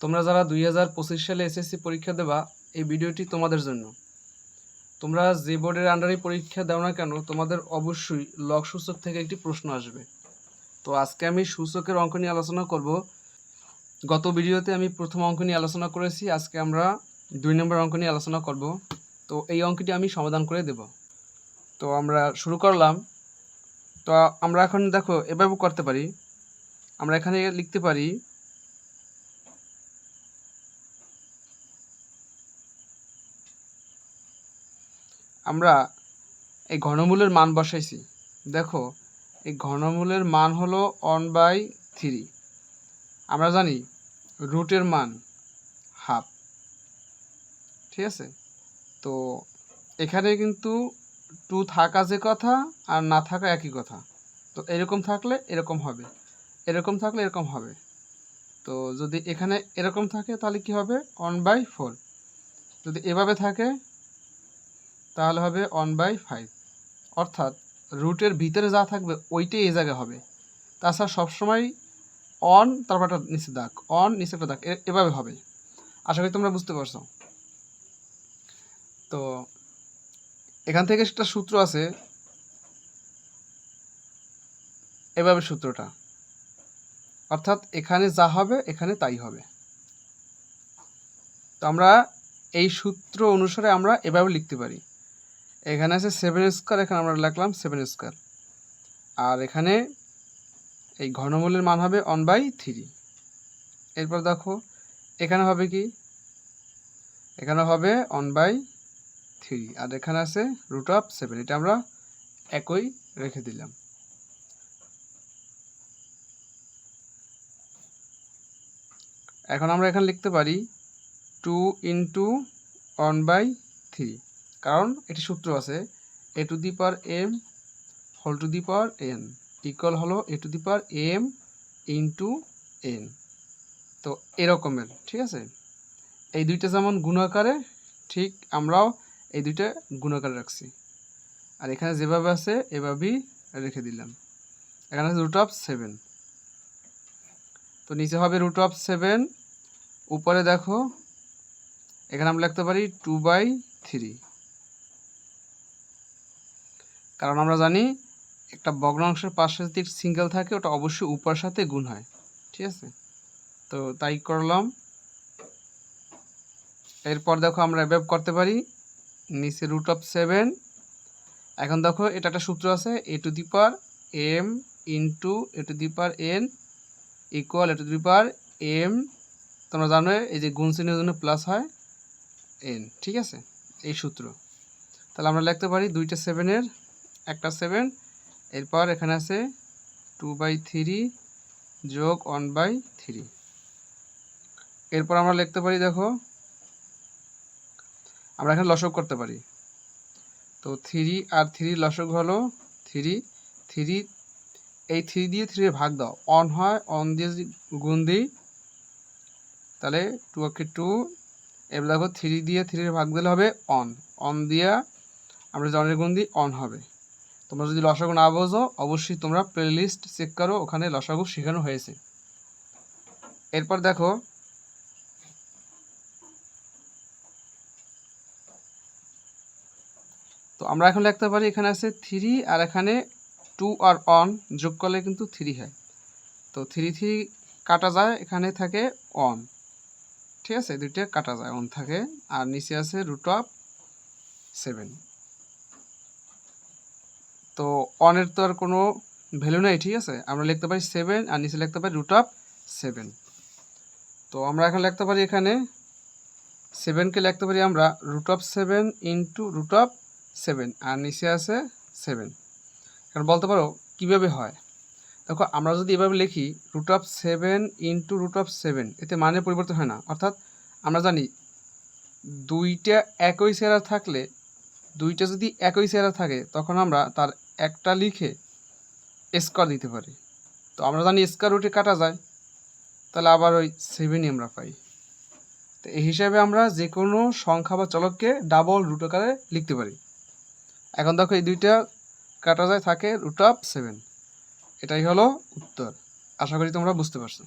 তোমরা যারা দুই হাজার পঁচিশ সালে এসএসসি পরীক্ষা দেবা, এই ভিডিওটি তোমাদের জন্য। তোমরা যে বোর্ডের আন্ডারে পরীক্ষা দাও না কেন, তোমাদের অবশ্যই লক সূচক থেকে একটি প্রশ্ন আসবে। তো আজকে আমি সূচকের অঙ্ক নিয়ে আলোচনা করব। গত ভিডিওতে আমি প্রথম অঙ্ক নিয়ে আলোচনা করেছি, আজকে আমরা দুই নম্বর অঙ্ক নিয়ে আলোচনা করব। তো এই অঙ্কটি আমি সমাধান করে দেব। তো আমরা শুরু করলাম। তো আমরা এখন দেখো, এভাবে করতে পারি। আমরা এখানে লিখতে পারি আমরা এই ঘনমূলের মান বসাইছি। দেখো, এই ঘনমূলের মান হলো ওয়ান বাই থ্রি আমরা জানি রুটের মান হাফ ঠিক আছে? তো এখানে কিন্তু টু থাকা যে কথা আর না থাকা একই কথা। তো এরকম থাকলে এরকম হবে। এরকম থাকলে এরকম হবে। তো যদি এখানে এরকম থাকে তাহলে কি হবে? ওয়ান বাই ফোর যদি এভাবে থাকে তাহলে হবে ওয়ান বাই ফাইভ অর্থাৎ রুটের ভিতরে যা থাকবে ওইটাই এই জায়গায় হবে। তাছাড়া সবসময় অন তারপর একটা নিচে দাগ অন নিচে একটা দাগ এভাবে হবে। আশা করি তোমরা বুঝতে পারছ। তো এখান থেকে একটা সূত্র আছে। এভাবে সূত্রটা। অর্থাৎ এখানে যা হবে, এখানে তাই হবে। তো আমরা এই সূত্র অনুসারে আমরা এভাবে লিখতে পারি। এখানে আছে সেভেন স্কোয়ার এখানে আমরা লিখলাম সেভেন স্কোয়ার আর এখানে এই ঘনমূলের মান হবে ওয়ান বাই থ্রি এরপর দেখো, এখানে হবে কি? এখানে হবে ওয়ান বাই থ্রি আর এখানে আছে রুট অফ সেভেন এটা আমরা একই রেখে দিলাম। এখন আমরা এখানে লিখতে পারি two into one by three কারণ এটি সূত্র আছে a to the power m whole to the power n equal হলো a to the power m into n তো এরকমের, ঠিক আছে? এই দুইটা যেমন গুণাকারে ঠিক আমরাও এই দুইটা গুণাকারে রাখছি। আর এখানে যেভাবে আছে, এভাবেই রেখে দিলাম। এখানে আছে রুট অফ সেভেন তো নিচে হবে রুট অফ সেভেন উপরে দেখো, এখানে আমরা লিখতে পারি টু বাই থ্রি কারণ আমরা জানি একটা ভগ্নাংশের পাশে যদি সিঙ্গেল থাকে, ওটা অবশ্যই উপরের সাথে গুণ হয়। ঠিক আছে? তো তাই করলাম। এরপর দেখো আমরা এভাবে করতে পারি। নিচে রুট অফ সেভেন এখন দেখো, এটা একটা সূত্র আছে a to the power m into a to the power n equal a to the power m তোমরা জানো, এই যে গুণ চিহ্নের জন্য প্লাস হয় এন ঠিক আছে? এই সূত্র। তাহলে আমরা লিখতে পারি দুইটা সেভেনের একটা সেভেন এরপর এখানে আছে টু বাই থ্রি যোগ ওয়ান বাই থ্রি এরপর আমরা লিখতে পারি, দেখো, আমরা এখানে লসক করতে পারি। তো থ্রি আর থ্রি লসক হলো থ্রি থ্রি এই থ্রি দিয়ে থ্রি ভাগ দাও। অন হয় অন দিয়ে গুণ দিই, তাহলে টু অকে টু এবার দেখো থ্রি দিয়ে থ্রি ভাগ দিলে হবে অন অন দিয়া আমরা অনের গুণ দিই অন হবে। তোমরা যদি লসাগু না বোঝো, অবশ্যই তোমরা প্লেলিস্ট চেক করো, ওখানে লসাগু শেখানো হয়েছে। এরপর দেখো, তো আমরা এখন লিখতে পারি, এখানে আছে থ্রি আর এখানে টু আর অন যোগ করলে কিন্তু থ্রি হয়। তো থ্রি থ্রি কাটা যায়, এখানে থাকে অন ঠিক আছে? দুইটা কাটা যায় অন থাকে, আর নিচে আছে রুট অফ সেভেন তো অনের তো আর কোনো ভ্যালু নেই, ঠিক আছে? আমরা লিখতে পারি সেভেন আর নিচে লিখতে পারি রুট অফ সেভেন তো আমরা এখন লিখতে পারি এখানে সেভেনকে লিখতে পারি আমরা root of seven into root of seven আর নিচে আছে সেভেন কারণ বলতে পারো কীভাবে হয়? দেখো, আমরা যদি এভাবে লিখি root of seven into root of seven এতে মানে পরিবর্তন হয় না। অর্থাৎ আমরা জানি দুইটা একই চেহারা থাকলে, দুইটা যদি একই চেহারা থাকে, তখন আমরা তার একটা লিখে স্কোয়ার দিতে পারি। তো আমরা জানি স্কোয়ার রুটে কাটা যায়, তাহলে আবার ওই সেভেনই আমরা পাই। তো এই হিসাবে আমরা যে কোনো সংখ্যা বা চলককে ডাবল রুট আকারে লিখতে পারি। এখন দেখো এই দুইটা কাটা যায় থাকে রুট অফ সেভেন এটাই হলো উত্তর। আশা করি তোমরা বুঝতে পারছ।